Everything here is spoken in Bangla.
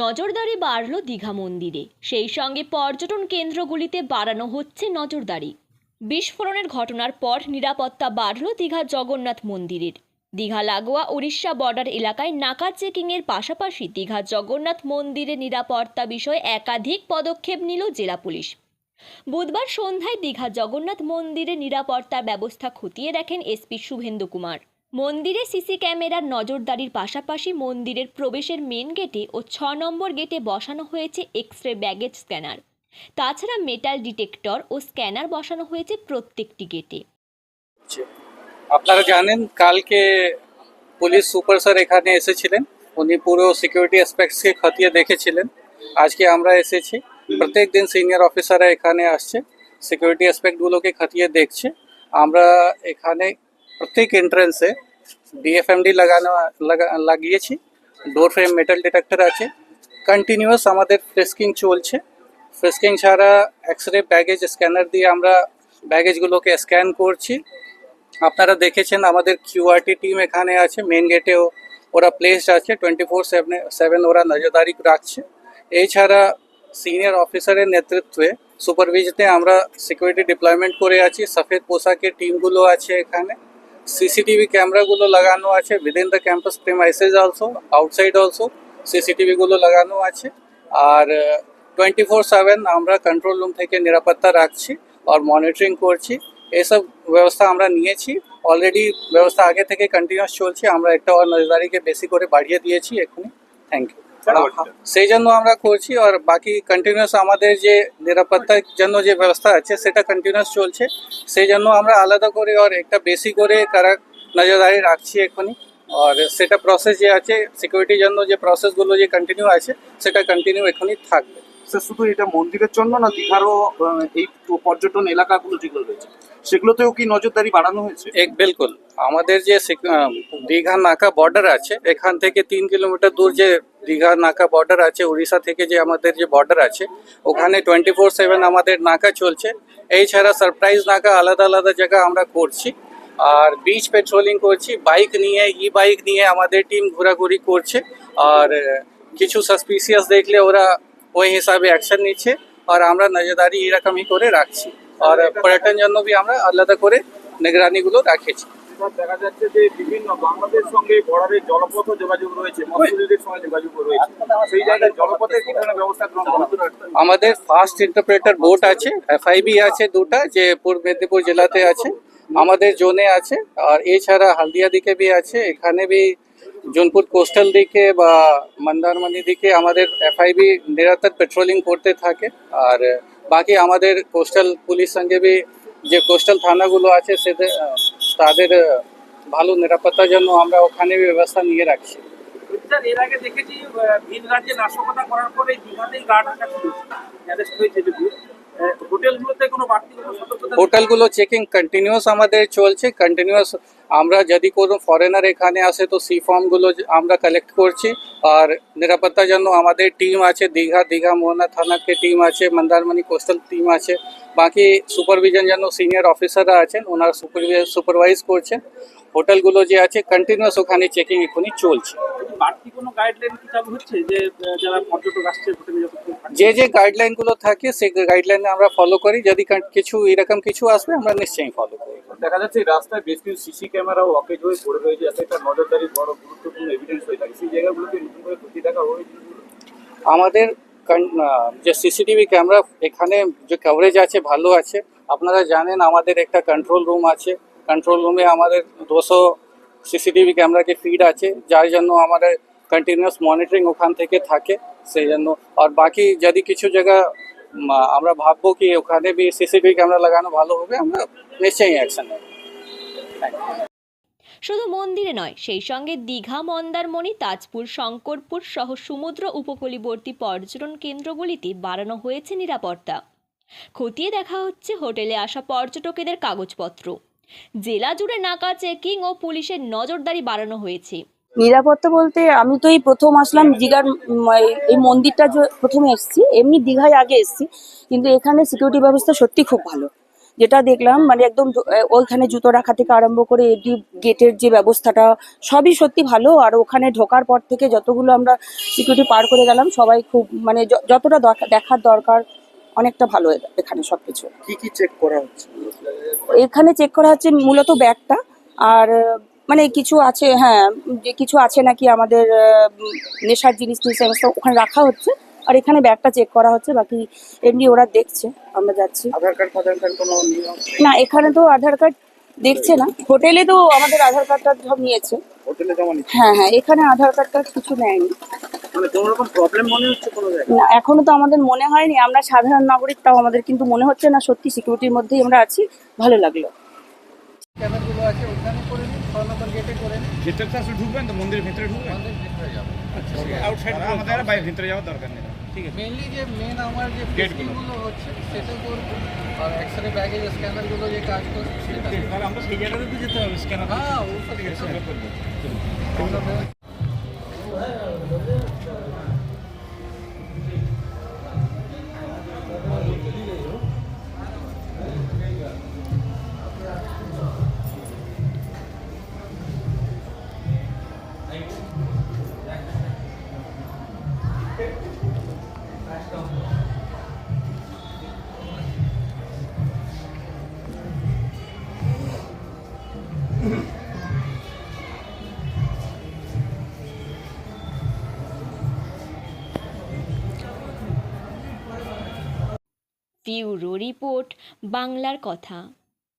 নজরদারি বাড়ল দীঘা মন্দিরে। সেই সঙ্গে পর্যটন কেন্দ্রগুলিতে বাড়ানো হচ্ছে নজরদারি। বিস্ফোরণের ঘটনার পর নিরাপত্তা বাড়ল দীঘা জগন্নাথ মন্দিরের। দীঘা লাগোয়া উড়িষ্যা বর্ডার এলাকায় নাকা চেকিংয়ের পাশাপাশি দীঘা জগন্নাথ মন্দিরের নিরাপত্তা বিষয়ে একাধিক পদক্ষেপ নিল জেলা পুলিশ। বুধবার সন্ধ্যায় দীঘা জগন্নাথ মন্দিরে নিরাপত্তার ব্যবস্থা খতিয়ে দেখেন এসপি শুভেন্দু কুমার। মন্দিরে সিসি ক্যামেরার নজরদারির পাশাপাশি মন্দিরের প্রবেশের মেন গেটে ও ছ নম্বর গেটে বসানো হয়েছে এক্স রে ব্যাগেজ স্ক্যানার তাছাড়া মেটাল ডিটেক্টর ও স্ক্যানার বসানো হয়েছে প্রত্যেকটি গেটে আপনারা জানেন, কালকে পুলিশ সুপার স্যার এখানে এসেছিলেন। উনি পুরো সিকিউরিটি অ্যাসপেক্টসকে খতিয়ে দেখেছিলেন। আজকে আমরা এসেছি। প্রত্যেক দিন সিনিয়র অফিসাররা এখানে আসছে। সিকিউরিটি অ্যাসপেক্টগুলোকে খতিয়ে দেখছে। আমরা এখানে প্রত্যেক এন্ট্রেন্সে ডিএফএমডি লাগানো, লাগা, লাগিয়েছি। ডোর ফ্রেম মেটাল ডিটেক্টর আছে। কন্টিনিউয়াস আমাদের ফ্রেস্কিং চলছে। ফ্রেস্কিং ছাড়া এক্স রে ব্যাগেজ স্ক্যানার দিয়ে আমরা ব্যাগেজগুলোকে স্ক্যান করছি। আপনারা দেখেছেন আমাদের কিউআরটি টিম এখানে আছে। মেন গেটেও ওরা প্লেসড আছে। টোয়েন্টি ফোর সেভেন সেভেন ওরা নজরদারি রাখছে। এছাড়া সিনিয়র অফিসারের নেতৃত্বে সুপারভিজনে আমরা সিকিউরিটি ডিপ্লয়মেন্ট করে আছি। সফেদ পোশাকের টিমগুলো আছে এখানে। সিসিটিভি ক্যামেরাগুলো লাগানো আছে within the campus premises also outside also সিসিটিভিগুলো লাগানো আছে। আর টোয়েন্টি ফোর সেভেন আমরা কন্ট্রোল রুম থেকে নিরাপত্তা রাখছি আর মনিটরিং করছি। এসব ব্যবস্থা আমরা নিয়েছি। অলরেডি ব্যবস্থা আগে থেকে কন্টিনিউয়াস চলছে। আমরা একটা নজরদারিকে বেশি করে বাড়িয়ে দিয়েছি এখনই থ্যাংক ইউ সেই জন্য আমরা করছি আর বাকি কন্টিনিউয়াস আমাদের যে নিরাপত্তার জন্য যে ব্যবস্থা আছে সেটা কন্টিনিউয়াস চলছে। সেই জন্য আমরা আলাদা করে আর একটা বেশি করে কারা নজরদারি রাখছি এখনই। আর সেটা প্রসেস যে আছে সিকিউরিটির জন্য যে প্রসেসগুলো যে কন্টিনিউ আছে সেটা কন্টিনিউ এখনই থাকবে। স্যার শুধু এটা মন্দিরের জন্য না দীঘারও এই পর্যটন এলাকাগুলো যেগুলো রয়েছে সেগুলোতেও কি নজরদারি বাড়ানো হয়েছে? এক বিলকুল। আমাদের যে দীঘা নাকা বর্ডার আছে এখান থেকে তিন কিলোমিটার দূর যে দীঘা নাকা বর্ডার আছে, উড়িষ্যা থেকে যে আমাদের যে বর্ডার আছে, ওখানে টোয়েন্টি ফোর সেভেন আমাদের নাকা চলছে। এছাড়া সারপ্রাইজ নাকা আলাদা আলাদা জায়গা আমরা করছি। আর বিচ পেট্রোলিং করছি বাইক নিয়ে ই বাইক নিয়ে আমাদের টিম ঘোরাঘুরি করছে। আর কিছু সাসপিসিয়াস দেখলে ওরা ওই হিসাবে অ্যাকশন নিচ্ছে। আর আমরা নজরদারি এরকমই করে রাখছি। আর পর্যটন জন্য আমরা আলাদা করে নিগরানিগুলো রাখেছি। দেখা যাচ্ছে যে বিভিন্ন সঙ্গে বর্ডারের জলপথ যোগাযোগ রয়েছে সঙ্গে যোগাযোগ রয়েছে। সেই জায়গায় কি ধরনের ব্যবস্থা গ্রহণ করা আমাদের ফাস্ট ইন্টারপ্রেটার বোট আছে, এফআইবি আছে দুটা, যে পূর্ব মেদিনীপুর জেলাতে আছে, আমাদের জোনে আছে, আর এছাড়া হালদিয়া দিকে বি আছে, এখানে বি জোনপুর কোস্টাল দিকে বা মন্দারমণি দিকে আমাদের এফআইবি নিরন্তর পেট্রোলিং করতে থাকে, আর বাকি আমাদের কোস্টাল পুলিশ সঙ্গে বি যে কোস্টাল থানাগুলো আছে সেদের তাদের ভালো নিরাপত্তার জন্য আমরা ওখানে ব্যবস্থা নিয়ে রাখছি। এর আগে দেখেছি নাশকতা করার পরে হয়েছে হোটেলগুলো চেকিং কন্টিনিউয়াস আমাদের চলছে কন্টিনিউয়াস আমরা যদি কোনো ফরেনার এখানে আসে তো সি ফর্মগুলো আমরা কালেক্ট করছি। আর নিরাপত্তার জন্য আমাদের টিম আছে, দীঘা দীঘা, মোহনা থানাকে টিম আছে, মন্দারমণি কোস্টাল টিম আছে। বাকি সুপারভিশন জন্য সিনিয়র অফিসাররা আছেন, ওনারা সুপারভাইজ করছেন। হোটেলগুলো যে আছে কন্টিনিউয়াস ওখানে চেকিং এখনই চলছে। বাড়তি কোনো গাইডলাইন কি চালু হচ্ছে? যে যারা পর্যটক আসছে হোটেলে যখন থাকছে? যে যে গাইডলাইনগুলো থাকে সেই গাইডলাইন আমরা ফলো করি। যদি কিছু এরকম কিছু আসবে আমরা নিশ্চয়ই ফলো করি। দেখা যাচ্ছে রাস্তায় বেশ কিছু সিসি ক্যামেরাও অকেজ হয়ে পড়ে রয়েছে। যাতে একটা নজরদারি বড় গুরুত্বপূর্ণ এভিডেন্স হয়ে থাকে। সেই জায়গাগুলোকে নতুন করে খতিয়ে দেখা হয়েছে। আমাদের যে সিসিটিভি ক্যামেরা এখানে যে কভারেজ আছে ভালো আছে। আপনারা জানেন আমাদের একটা কন্ট্রোল রুম আছে। কন্ট্রোল রুমে আমাদের দুশো সিসিটিভি ক্যামেরাকে ফিড আছে, যার জন্য আমাদের কন্টিনিউয়াস মনিটরিং ওখান থেকে থাকে, সেই জন্য। আর বাকি যদি কিছু জায়গা আমরা ভাববো কি ওখানে বি সিসিটিভি ক্যামেরা লাগানো ভালো হবে, আমরা নিশ্চয়ই অ্যাকশন নেব। শুধু মন্দিরে নয়, সেই সঙ্গে দীঘা, মন্দারমণি, তাজপুর, শঙ্করপুর সহ সমুদ্র উপকূলীবর্তী পর্যটন কেন্দ্রগুলিতে বাড়ানো হয়েছে নিরাপত্তা। খতিয়ে দেখা হচ্ছে হোটেলে আসা পর্যটকেদের কাগজপত্র। জেলা জুড়ে নাকা চেকিং ও পুলিশের নজরদারি বাড়ানো হয়েছে। নিরাপত্তা বলতে আমি তো এই প্রথম আসলাম দীঘার এই- মন্দিরটা প্রথমে এসেছি, এমনি দীঘায় আগে এসেছি, কিন্তু এখানে সিকিউরিটি ব্যবস্থা সত্যি খুব ভালো। যেটা দেখলাম মানে একদম ওইখানে জুতো রাখা থেকে আরম্ভ করে এডি গেটের যে ব্যবস্থাটা, সবই সত্যি ভালো। আর ওখানে ঢোকার পর থেকে যতগুলো আমরা সিকিউরিটি পার করে গেলাম, সবাই খুব মানে যতটা দেখার দরকার অনেকটা ভালো এখানে সবকিছু। কি কি চেক করা হচ্ছে? এখানে চেক করা হচ্ছে মূলত ব্যাগটা আর মানে কিছু আছে হ্যাঁ যে কিছু আছে নাকি আমাদের নেশার জিনিস টিনিস ওখানে রাখা হচ্ছে আর এখানে ব্যাগটা চেক করা হচ্ছে বাকি এমনি ওরা দেখছে আমরা যাচ্ছি। আধার কার্ড কার্ড কোনো না এখানে তো আধার কার্ড দেখছে না। হোটেলে তো আমাদের আধার কার্ডটা সব নিয়েছে। হোটেলে জমা হ্যাঁ হ্যাঁ এখানে আধার কার্ডটা কিছু নেয়নি। মানে কোনো প্রবলেম মনে হচ্ছে কোনো না এখনও তো আমাদের মনে হয়নি। আমরা সাধারণ নাগরিক তাও আমাদের কিন্তু মনে হচ্ছে না সত্যি সিকিউরিটির মধ্যেই আমরা আছি। ভালো লাগল। স্ক্যানারগুলো আছে ওখানে করে নিন গেটে করে ভিতরে তো আসলে ঢুকবেন তো মন্দিরের ভিতরে ঢুকবেন? আমাদের ভিতরে যাব। আউটসাইড আমাদের আর বাইরে ভিতরে যাওয়ার দরকার নেই। ঠিক আছে। মেনলি যে মেন আমার যে হচ্ছে সেটা করব। আর এক্সরে ব্যাগেজ স্ক্যানারগুলো যে কাজ করছে সেটা তাহলে আমরা সেই জায়গাতে তো যেতে হবে স্ক্যানার হ্যাঁ ও সব ঠিক আছে। আমরা করব ব্যুরো রিপোর্ট বাংলার কথা।